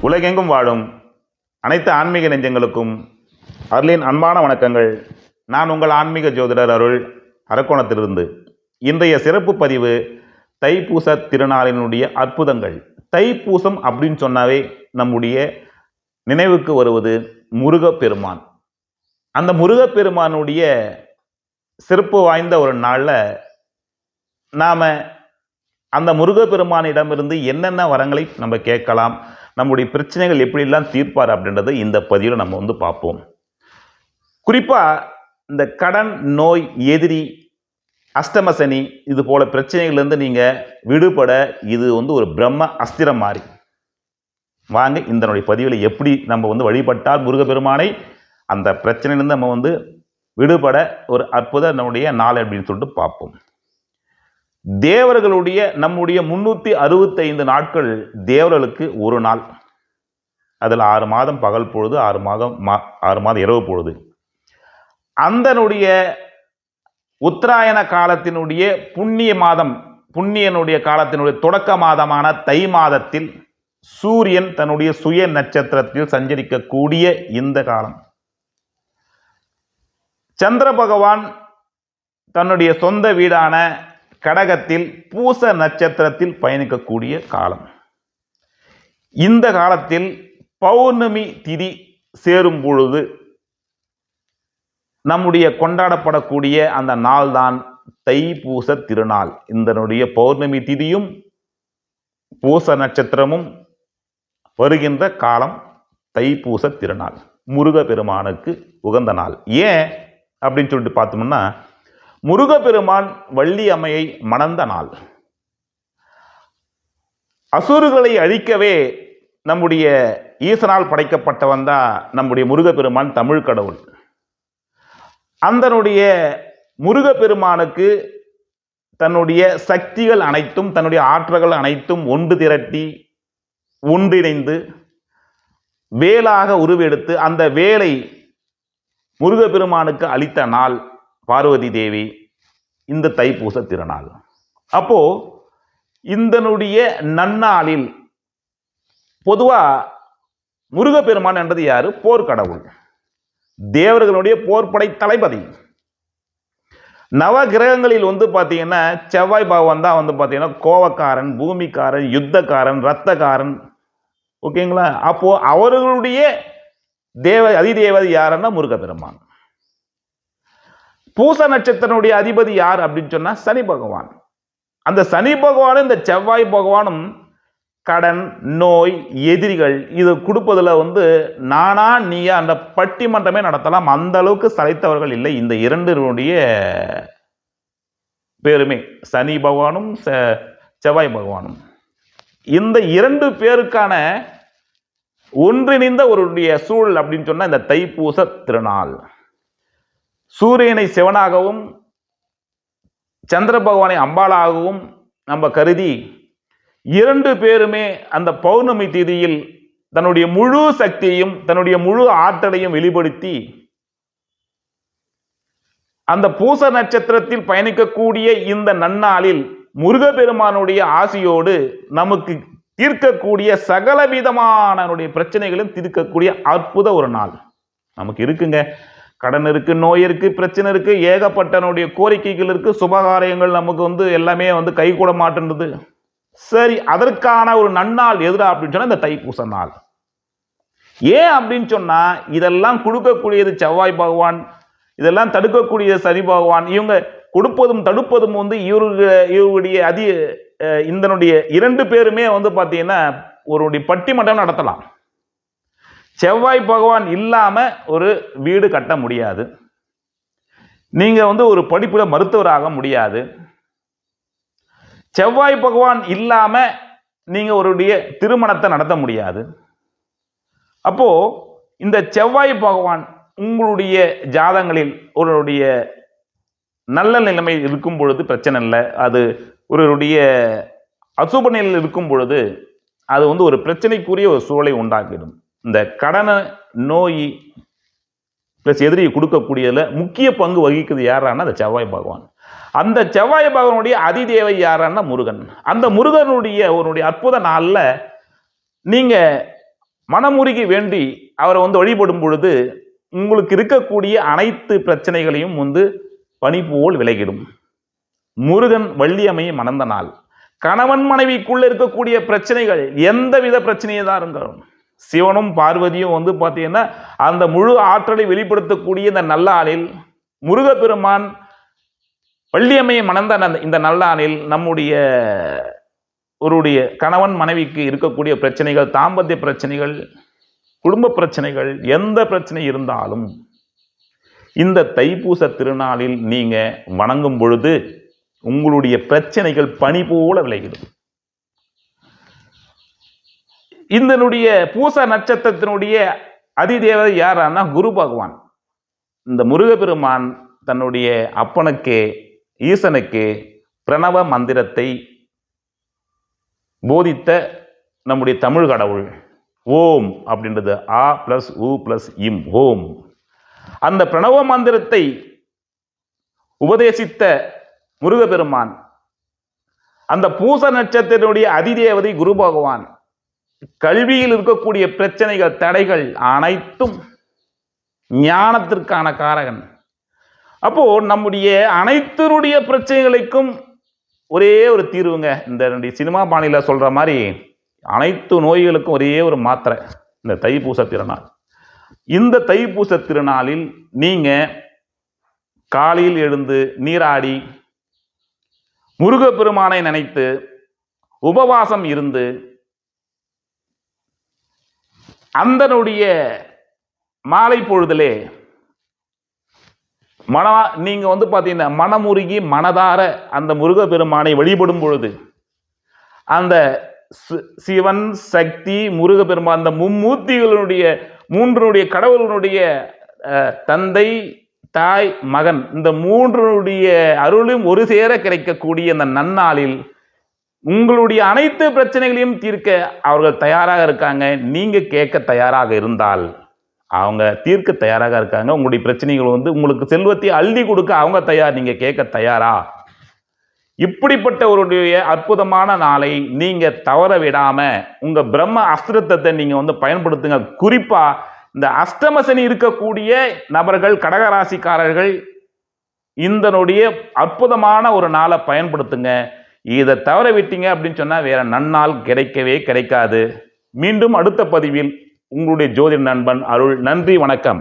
உலகெங்கும் வாழும் அனைத்து ஆன்மீக நெஞ்சங்களுக்கும் அருளின் அன்பான வணக்கங்கள். நான் உங்கள் ஆன்மீக ஜோதிடர் அருள் அரக்கோணத்திலிருந்து. இன்றைய சிறப்பு பதிவு தைப்பூச திருநாளினுடைய அற்புதங்கள். தைப்பூசம் அப்படின்னு சொன்னாவே நம்முடைய நினைவுக்கு வருவது முருகப்பெருமான். அந்த முருகப்பெருமானுடைய சிறப்பு வாய்ந்த ஒரு நாளில் நாம் அந்த முருகப்பெருமானிடமிருந்து என்னென்ன வரங்களை நம்ம கேட்கலாம் நம்முடைய பிரச்சனைகள் எப்படிலாம் தீர்ப்பார் அப்படின்றத இந்த பதிவில் நம்ம வந்து பார்ப்போம். குறிப்பாக இந்த கடன் நோய் எதிரி அஷ்டமசனி இது போல பிரச்சனைகள்லேருந்து நீங்கள் விடுபட இது வந்து ஒரு பிரம்ம அஸ்திரம் மாதிரி வாங்க இந்த பதிவில் எப்படி நம்ம வந்து வழிபட்டால் முருகப்பெருமானை அந்த பிரச்சனையிலேருந்து நம்ம வந்து விடுபட ஒரு அற்புத நம்முடைய நாள் அப்படின்னு சொல்லிட்டு பார்ப்போம். தேவர்களுடைய நம்முடைய முன்னூற்றி அறுபத்தைந்து நாட்கள் தேவர்களுக்கு ஒரு நாள். அதில் ஆறு மாதம் பகல் பொழுது ஆறு மாதம் மா ஆறு மாதம் இரவு பொழுது. அந்தனுடைய உத்தராயண காலத்தினுடைய புண்ணிய மாதம் புண்ணியனுடைய காலத்தினுடைய தொடக்க மாதமான தை மாதத்தில் சூரியன் தன்னுடைய சுய நட்சத்திரத்தில் சஞ்சரிக்கக்கூடிய இந்த காலம். சந்திர பகவான் தன்னுடைய சொந்த வீடான கடகத்தில் பூச நட்சத்திரத்தில் பயணிக்கக்கூடிய காலம். இந்த காலத்தில் பௌர்ணமி திதி சேரும் பொழுது நம்முடைய கொண்டாடப்படக்கூடிய அந்த நாள்தான் தைப்பூச திருநாள். இதனுடைய பௌர்ணமி திதியும் பூச நட்சத்திரமும் வருகின்ற காலம் தைப்பூச திருநாள். முருகப்பெருமானுக்கு உகந்த நாள். ஏன்? அப்படின்னு சொல்லிட்டு பார்த்தோம்னா முருகப்பெருமான் வள்ளி அம்மையை மணந்த நாள். அசுரர்களை அழிக்கவே நம்முடைய ஈசனால் படைக்கப்பட்டவன் தான் நம்முடைய முருகப்பெருமான் தமிழ் கடவுள். அந்தனுடைய முருகப்பெருமானுக்கு தன்னுடைய சக்திகள் அனைத்தும் தன்னுடைய ஆற்றல்கள் அனைத்தும் ஒன்று திரட்டி ஒன்றிணைந்து வேலாக உருவெடுத்து அந்த வேலை முருகப்பெருமானுக்கு அளித்த நாள். பார்வதி தேவி இந்த தைப்பூச திருநாள். அப்போது இந்தனுடைய நன்னாளில் பொதுவாக முருகப்பெருமான் என்றது யார்? போர்க்கடவுள். தேவர்களுடைய போர்ப்படை தளபதி. நவ கிரகங்களில் வந்து பார்த்தீங்கன்னா செவ்வாய் பகவான் தான் வந்து பார்த்தீங்கன்னா கோவக்காரன் பூமிக்காரன் யுத்தக்காரன் ரத்தக்காரன் ஓகேங்களா? அப்போது அவர்களுடைய தேவ அதிதேவதை யாருன்னா முருகப்பெருமான். பூச நட்சத்திரனுடைய அதிபதி யார் அப்படின்னு சொன்னால் சனி பகவான். அந்த சனி பகவானும் இந்த செவ்வாய் பகவானும் கடன் நோய் எதிரிகள் இது கொடுப்பதில் வந்து நானா நீயா அந்த பட்டிமன்றமே நடத்தலாம். அந்த அளவுக்கு சளைத்தவர்கள் இல்லை. இந்த இரண்டினுடைய பேருமே சனி பகவானும் செவ்வாய் பகவானும். இந்த இரண்டு பேருக்கான ஒன்றிணைந்த ஒருடைய சூழல் அப்படின்னு சொன்னால் இந்த தைப்பூச திருநாள். சூரியனை சிவனாகவும் சந்திர பகவானை அம்பாளாகவும் நம்ம கருதி இரண்டு பேருமே அந்த பௌர்ணமி தேதியில் தன்னுடைய முழு சக்தியையும் தன்னுடைய முழு ஆற்றலையும் வெளிப்படுத்தி அந்த பூச நட்சத்திரத்தில் பயணிக்கக்கூடிய இந்த நன்னாளில் முருகப்பெருமானுடைய ஆசியோடு நமக்கு தீர்க்கக்கூடிய சகல பிரச்சனைகளும் தீர்க்கக்கூடிய அற்புத ஒரு நாள். நமக்கு இருக்குங்க. கடன் இருக்குது நோய் இருக்குது பிரச்சனை இருக்குது ஏகப்பட்டனுடைய கோரிக்கைகள் இருக்குது சுபகாரியங்கள் நமக்கு வந்து எல்லாமே வந்து கை கூட மாட்டேன்றது. சரி அதற்கான ஒரு நன்னாள் எதிரா அப்படின்னு சொன்னால் இந்த தைப்பூச நாள். ஏன் அப்படின்னு சொன்னால் இதெல்லாம் கொடுக்கக்கூடியது செவ்வாய் பகவான் இதெல்லாம் தடுக்கக்கூடியது சனி பகவான். இவங்க கொடுப்பதும் தடுப்பதும் வந்து இவருக்கு இவருடைய அதி இந்தனுடைய இரண்டு பேருமே வந்து பார்த்தீங்கன்னா ஒருடைய பட்டிமன்றம் நடத்தலாம். செவ்வாய் பகவான் இல்லாமல் ஒரு வீடு கட்ட முடியாது. நீங்கள் வந்து ஒரு படிப்பில் மருத்துவராக முடியாது. செவ்வாய் பகவான் இல்லாமல் நீங்கள் ஒருடைய திருமணத்தை நடத்த முடியாது. அப்போது இந்த செவ்வாய் பகவான் உங்களுடைய ஜாதங்களில் ஒருவருடைய நல்ல நிலைமை இருக்கும் பொழுது பிரச்சனை இல்லை. அது ஒருவருடைய அசுப நிலையில் இருக்கும் பொழுது அது வந்து ஒரு பிரச்சனைக்குரிய ஒரு சூழலை உண்டாக்கிடும். இந்த கடனை நோய் ப்ளஸ் எதிரியை கொடுக்கக்கூடியதில் முக்கிய பங்கு வகிக்குது யாரான்னா அந்த செவ்வாய் பகவான். அந்த செவ்வாய் பகவானுடைய அதிதேவை யாரான்னா முருகன். அந்த முருகனுடைய அவருடைய அற்புத நாளில் நீங்கள் மனமுருகி வேண்டி அவரை வந்து வழிபடும் பொழுது உங்களுக்கு இருக்கக்கூடிய அனைத்து பிரச்சனைகளையும் வந்து பனி போல் விலகிடும். முருகன் வள்ளியம்மையை மணந்த நாள். கணவன் மனைவிக்குள்ளே இருக்கக்கூடிய பிரச்சனைகள் எந்தவித பிரச்சனையை தான் இருந்தாலும் சிவனும் பார்வதியும் வந்து பார்த்தீங்கன்னா அந்த முழு ஆற்றலை வெளிப்படுத்தக்கூடிய இந்த நல்லாளில் முருகப்பெருமான் வள்ளியம்மையை மணந்த இந்த நல்லாளில் நம்முடைய ஒருடைய கணவன் மனைவிக்கு இருக்கக்கூடிய பிரச்சனைகள் தாம்பத்திய பிரச்சனைகள் குடும்ப பிரச்சனைகள் எந்த பிரச்சனை இருந்தாலும் இந்த தைப்பூச திருநாளில் நீங்கள் வணங்கும் பொழுது உங்களுடைய பிரச்சனைகள் பனி போல விலகிடும் இதனுடைய பூச நட்சத்திரத்தினுடைய அதிதேவதை யாரான்னா குரு பகவான். இந்த முருகப்பெருமான் தன்னுடைய அப்பனுக்கு ஈசனுக்கு பிரணவ மந்திரத்தை போதித்த நம்முடைய தமிழ் கடவுள். ஓம் அப்படின்றது ஆ ப்ளஸ் உ ப்ளஸ் இம் ஓம். அந்த பிரணவ மந்திரத்தை உபதேசித்த முருகப்பெருமான் அந்த பூச நட்சத்திரனுடைய அதிதேவதை குரு பகவான் கல்வியில் இருக்கக்கூடிய பிரச்சனைகள் தடைகள் அனைத்தும் ஞானத்திற்கான காரகன். அப்போ நம்முடைய அனைத்தருடைய பிரச்சனைகளுக்கும் ஒரே ஒரு தீர்வுங்க. இந்த சினிமா பாணியில சொல்ற மாதிரி அனைத்து நோய்களுக்கும் ஒரே ஒரு மாத்திரை இந்த தைப்பூச திருநாள். இந்த தைப்பூச திருநாளில் நீங்க காலையில் எழுந்து நீராடி முருகப்பெருமானை நினைத்து உபவாசம் இருந்து அந்தனுடைய மாலை பொழுதிலே மன நீங்க வந்து பார்த்தீங்கன்னா மனமுருகி மனதார அந்த முருகப்பெருமானை வழிபடும் பொழுது அந்த சிவன் சக்தி முருகப்பெருமான் அந்த மும்மூர்த்திகளுடைய மூன்றுடைய கடவுளுடைய தந்தை தாய் மகன் இந்த மூன்றுடைய அருளும் ஒரு சேர கிடைக்கக்கூடிய அந்த நன்னாளில் உங்களுடைய அனைத்து பிரச்சனைகளையும் தீர்க்க அவர்கள் தயாராக இருக்காங்க. நீங்கள் கேட்க தயாராக இருந்தால் அவங்க தீர்க்க தயாராக இருக்காங்க. உங்களுடைய பிரச்சனைகள் வந்து உங்களுக்கு செல்வத்தை அள்ளி கொடுக்க அவங்க தயார். நீங்கள் கேட்க தயாரா? இப்படிப்பட்ட அற்புதமான நாளை நீங்கள் தவற விடாமல் உங்கள் பிரம்ம அஸ்திரத்தை நீங்கள் வந்து பயன்படுத்துங்க. குறிப்பாக இந்த அஷ்டமசனி இருக்கக்கூடிய நபர்கள் கடகராசிக்காரர்கள் இந்தனுடைய அற்புதமான ஒரு நாளை பயன்படுத்துங்க. இதை தவற விட்டீங்க அப்படின்னு சொன்னா வேற நன்னால் கிடைக்கவே கிடைக்காது. மீண்டும் அடுத்த பதிவில் உங்களுடைய ஜோதிட நண்பன் அருள். நன்றி வணக்கம்.